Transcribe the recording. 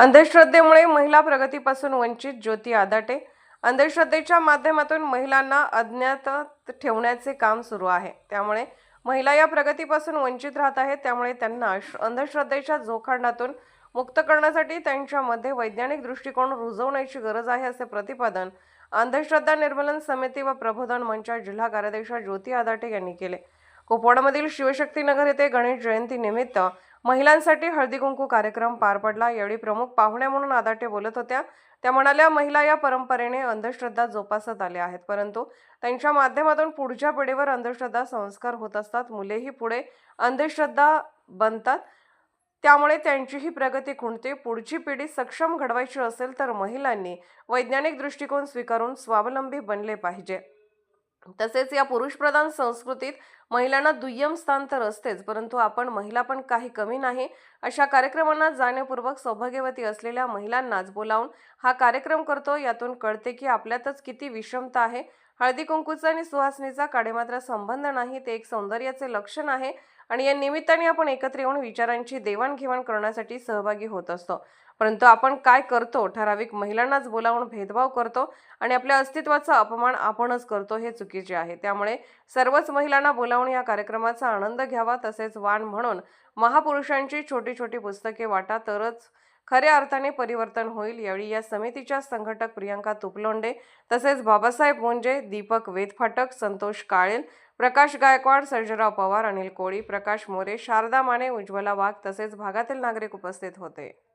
अंधश्रद्धेमुळे महिला प्रगतीपासून वंचित ज्योती आदाटे. अंधश्रद्धेच्या माध्यमातून महिलांना अज्ञात ठेवण्याचे काम सुरू आहे. त्यामुळे महिला या प्रगतीपासून वंचित राहत आहेत. त्यामुळे त्यांना श- अंधश्रद्धेच्या जोखांडातून मुक्त करण्यासाठी त्यांच्यामध्ये वैज्ञानिक दृष्टिकोन रुजवण्याची गरज आहे असे प्रतिपादन अंधश्रद्धा निर्मूलन समिती व प्रबोधन मंच जिल्हा कार्याध्यक्षा ज्योती आदाटे यांनी केले. कुपवाडामधील शिवशक्तीनगर येथे गणेश जयंतीनिमित्त महिलांसाठी हळदी कुंकू कार्यक्रम पार पडला. यावेळी प्रमुख पाहुण्या म्हणून आदाटे बोलत होत्या. त्या म्हणाल्या महिला या परंपरेने अंधश्रद्धा जोपासत आल्या आहेत. परंतु त्यांच्या माध्यमातून पुढच्या पिढीवर अंधश्रद्धा संस्कार होत असतात. मुलेही पुढे अंधश्रद्धा बनतात. त्यामुळे त्यांचीही प्रगती खुंटते. पुढची पिढी सक्षम घडवायची असेल तर महिलांनी वैज्ञानिक दृष्टिकोन स्वीकारून स्वावलंबी बनले पाहिजे. तसेच या पुरुषप्रधान संस्कृतीत महिलांना दुय्यम स्थान तर असतेच परंतु आपण महिला पण काही कमी नाही. अशा कार्यक्रमांना जाणीवपूर्वक सौभाग्यवती असलेल्या महिलांनाच बोलावून हा कार्यक्रम करतो. यातून कळते की आपल्यातच किती विषमता आहे. हळदी कुंकूचा आणि सुहासनीचा काडेमात्र संबंध नाही ते एक सौंदर्याचे लक्षण आहे. आणि या निमित्ताने आपण एकत्र येऊन विचारांची देवाणघेवाण करण्यासाठी सहभागी होत असतो. परंतु आपण काय करतो? ठराविक महिलांनाच बोलावून भेदभाव करतो आणि आपल्या अस्तित्वाचा अपमान आपणच करतो हे चुकीचे आहे. त्यामुळे सर्वच महिलांना बोलावून या कार्यक्रमाचा आनंद घ्यावा तसेच वाण म्हणून महापुरुषांची छोटी छोटी पुस्तके वाटा तरच खऱ्या अर्थाने परिवर्तन होईल यावेळी या समितीच्या संघटक प्रियांका तुपलोंडे तसेच बाबासाहेब मुंजे दीपक वेदफाटक संतोष काळेल प्रकाश गायकवाड सर्जराव पवार अनिल कोळी प्रकाश मोरे शारदा माने उज्ज्वला वाघ तसेच भागातील नागरिक उपस्थित होते.